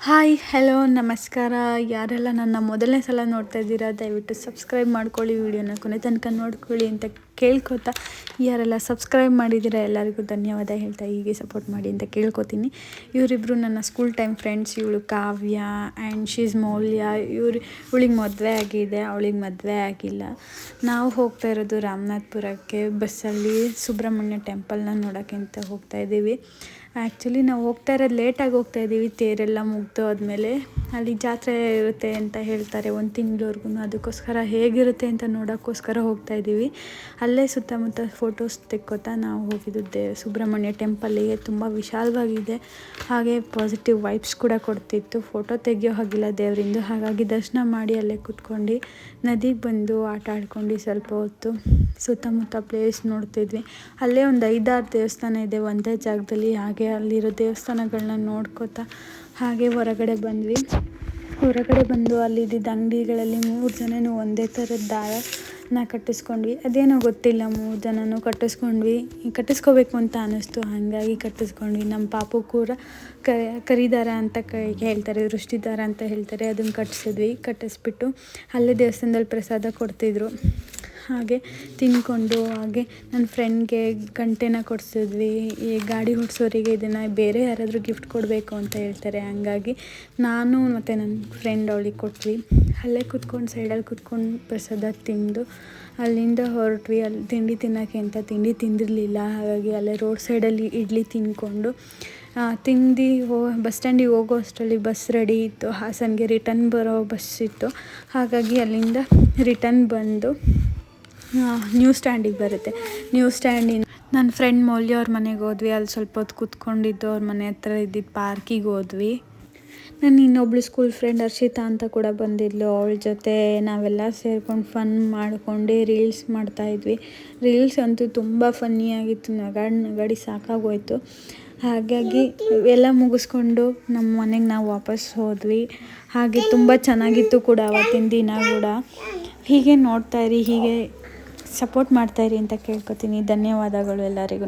Hi, hello, ನಮಸ್ಕಾರ. ಯಾರೆಲ್ಲ ನನ್ನ ಮೊದಲನೇ ಸಲ ನೋಡ್ತಾ ಇದ್ದೀರಾ, ದಯವಿಟ್ಟು ಸಬ್ಸ್ಕ್ರೈಬ್ ಮಾಡ್ಕೊಳ್ಳಿ, ವಿಡಿಯೋನ ಕೊನೆ ತನಕ ನೋಡ್ಕೊಳ್ಳಿ ಅಂತ ಕೇಳ್ಕೊತಾ ಯಾರೆಲ್ಲ ಸಬ್ಸ್ಕ್ರೈಬ್ ಮಾಡಿದಿರ ಎಲ್ಲರಿಗೂ ಧನ್ಯವಾದ ಹೇಳ್ತಾ ಹೀಗೆ ಸಪೋರ್ಟ್ ಮಾಡಿ ಅಂತ ಕೇಳ್ಕೊತೀನಿ. ಇವರಿಬ್ಬರು ನನ್ನ ಸ್ಕೂಲ್ ಟೈಮ್ ಫ್ರೆಂಡ್ಸ್ ಇವಳು ಕಾವ್ಯ ಆ್ಯಂಡ್ ಶೀಸ್ ಮೌಲ್ಯ. ಇವ್ರು, ಇವಳಿಗೆ ಮದುವೆ ಆಗಿದೆ, ಅವಳಿಗೆ ಮದುವೆ ಆಗಿಲ್ಲ. ನಾವು ಹೋಗ್ತಾ ಇರೋದು ರಾಮನಾಥ್ಪುರಕ್ಕೆ, ಬಸ್ಸಲ್ಲಿ ಸುಬ್ರಹ್ಮಣ್ಯ ಟೆಂಪಲ್ನ ನೋಡೋಕ್ಕೆ ಅಂತ ಹೋಗ್ತಾ ಇದ್ದೀವಿ. ಆ್ಯಕ್ಚುಲಿ ನಾವು ಹೋಗ್ತಾ ಇರೋದು ಲೇಟಾಗಿ ಹೋಗ್ತಾ ಇದ್ದೀವಿ, ತೇರೆಲ್ಲ ಮುಗ್ದು ಆದಮೇಲೆ ಅಲ್ಲಿ ಜಾತ್ರೆ ಇರುತ್ತೆ ಅಂತ ಹೇಳ್ತಾರೆ ಒಂದು ತಿಂಗಳವರೆಗೂ ಅದಕ್ಕೋಸ್ಕರ ಹೇಗಿರುತ್ತೆ ಅಂತ ನೋಡೋಕ್ಕೋಸ್ಕರ ಹೋಗ್ತಾ ಇದ್ದೀವಿ ಅಲ್ಲೇ ಸುತ್ತಮುತ್ತ ಫೋಟೋಸ್ ತೆಕ್ಕೋತಾ ನಾವು ಹೋಗಿದ್ದು ಸುಬ್ರಹ್ಮಣ್ಯ ಟೆಂಪಲ್ಲಿಗೆ ತುಂಬ ವಿಶಾಲವಾಗಿದೆ. ಹಾಗೆ ಪಾಸಿಟಿವ್ ವೈಬ್ಸ್ ಕೂಡ ಕೊಡ್ತಿತ್ತು. ಫೋಟೋ ತೆಗಿಯೋ ಹಾಗಿಲ್ಲ ದೇವರಿಂದು. ಹಾಗಾಗಿ ದರ್ಶನ ಮಾಡಿ ಅಲ್ಲೇ ಕುತ್ಕೊಂಡು ನದಿಗೆ ಬಂದು ಆಟ ಆಡ್ಕೊಂಡು ಸ್ವಲ್ಪ ಹೊತ್ತು ಸುತ್ತಮುತ್ತ ಪ್ಲೇಸ್ ನೋಡ್ತಿದ್ವಿ. ಅಲ್ಲೇ ಒಂದು ಐದಾರು ದೇವಸ್ಥಾನ ಇದೆ ಒಂದೇ ಜಾಗದಲ್ಲಿ. ಹಾಗೆ ಅಲ್ಲಿರೋ ದೇವಸ್ಥಾನಗಳನ್ನ ನೋಡ್ಕೋತಾ ಹಾಗೆ ಹೊರಗಡೆ ಬಂದ್ವಿ. ಹೊರಗಡೆ ಬಂದು ಅಲ್ಲಿದ್ದಿದ್ದ ಅಂಗಡಿಗಳಲ್ಲಿ ಮೂರು ಜನನೂ ಒಂದೇ ಥರದ ದಾರನ ಕಟ್ಟಿಸ್ಕೊಂಡ್ವಿ. ಅದೇನೋ ಗೊತ್ತಿಲ್ಲ, ಮೂರು ಜನನೂ ಕಟ್ಟಿಸ್ಕೊಂಡ್ವಿ. ಕಟ್ಟಿಸ್ಕೋಬೇಕು ಅಂತ ಅನ್ನಿಸ್ತು, ಹಾಗಾಗಿ ಕಟ್ಟಿಸ್ಕೊಂಡ್ವಿ. ನಮ್ಮ ಪಾಪು ಕೂಡ ಕರಿದಾರ ಅಂತ ಹೇಳ್ತಾರೆ ದೃಷ್ಟಿದಾರ ಅಂತ ಹೇಳ್ತಾರೆ ಅದನ್ನು ಕಟ್ಟಿಸಿದ್ವಿ ಕಟ್ಟಿಸ್ಬಿಟ್ಟು ಅಲ್ಲೇ ದೇವಸ್ಥಾನದಲ್ಲಿ ಪ್ರಸಾದ ಕೊಡ್ತಿದ್ರು. ಹಾಗೆ ತಿಂದ್ಕೊಂಡು ಹಾಗೆ ನನ್ನ ಫ್ರೆಂಡ್ಗೆ ಗಂಟೆನ ಕೊಡಿಸಿದ್ವಿ. ಈ ಗಾಡಿ ಓಡಿಸೋರಿಗೆ ಇದನ್ನು ಬೇರೆ ಯಾರಾದರೂ ಗಿಫ್ಟ್ ಕೊಡಬೇಕು ಅಂತ ಹೇಳ್ತಾರೆ. ಹಂಗಾಗಿ ನಾನು ಮತ್ತು ನನ್ನ ಫ್ರೆಂಡ್ ಅವಳಿಗೆ ಕೊಟ್ವಿ. ಅಲ್ಲೇ ಕುತ್ಕೊಂಡು ಸೈಡಲ್ಲಿ ಕುತ್ಕೊಂಡು ಪ್ರಸಾದ ತಿಂದು, ಅಲ್ಲಿಂದ ಹೊರಟ್ವಿ. ಅಲ್ಲಿ ತಿಂಡಿ ತಿನ್ನೋಕ್ಕೆ ಅಂತ ತಿಂಡಿ ತಿಂದಿರಲಿಲ್ಲ. ಹಾಗಾಗಿ ಅಲ್ಲೇ ರೋಡ್ ಸೈಡಲ್ಲಿ ಇಡ್ಲಿ ತಿಂದ್ಕೊಂಡು ತಿಂದು ಹೋ, ಬಸ್ ಸ್ಟ್ಯಾಂಡಿಗೆ ಹೋಗೋ ಅಷ್ಟರಲ್ಲಿ ಬಸ್ ರೆಡಿ ಇತ್ತು. ಹಾಸನ್ಗೆ ರಿಟರ್ನ್ ಬರೋ ಬಸ್ ಇತ್ತು. ಹಾಗಾಗಿ ಅಲ್ಲಿಂದ ರಿಟರ್ನ್ ಬಂದು ನ್ಯೂ ಸ್ಟ್ಯಾಂಡಿಗೆ ಬರುತ್ತೆ. ನ್ಯೂ ಸ್ಟ್ಯಾಂಡಿನ ನನ್ನ ಫ್ರೆಂಡ್ ಮೌಲ್ಯ ಅವ್ರ ಮನೆಗೆ ಹೋದ್ವಿ. ಅಲ್ಲಿ ಸ್ವಲ್ಪ ಹೊತ್ತು ಕೂತ್ಕೊಂಡಿದ್ದು ಅವ್ರ ಮನೆ ಹತ್ರ ಇದ್ದಿದ್ದು ಪಾರ್ಕಿಗೆ ಹೋದ್ವಿ. ನಾನು ಇನ್ನೊಬ್ಳು ಸ್ಕೂಲ್ ಫ್ರೆಂಡ್ ಹರ್ಷಿತಾ ಅಂತ ಕೂಡ ಬಂದಿದ್ಲು. ಅವಳ ಜೊತೆ ನಾವೆಲ್ಲ ಸೇರ್ಕೊಂಡು ಫನ್ ಮಾಡ್ಕೊಂಡು ರೀಲ್ಸ್ ಮಾಡ್ತಾಯಿದ್ವಿ ರೀಲ್ಸ್ ಅಂತೂ ತುಂಬ ಫನ್ನಿಯಾಗಿತ್ತು ನಗಾಡಿ ನಗಾಡಿ ಸಾಕಾಗೋಯ್ತು. ಹಾಗಾಗಿ ಎಲ್ಲ ಮುಗಿಸ್ಕೊಂಡು ನಮ್ಮ ಮನೆಗೆ ನಾವು ವಾಪಸ್ ಹೋದ್ವಿ. ಹಾಗೆ ತುಂಬ ಚೆನ್ನಾಗಿತ್ತು ಕೂಡ ಅವತ್ತಿನ ದಿನ ಕೂಡ. ಹೀಗೆ ನೋಡ್ತಾಯಿರಿ ಹೀಗೆ ಸಪೋರ್ಟ್ ಮಾಡ್ತಾಯಿರಿ ಅಂತ ಕೇಳ್ಕೊತೀನಿ. ಧನ್ಯವಾದಗಳು ಎಲ್ಲರಿಗೂ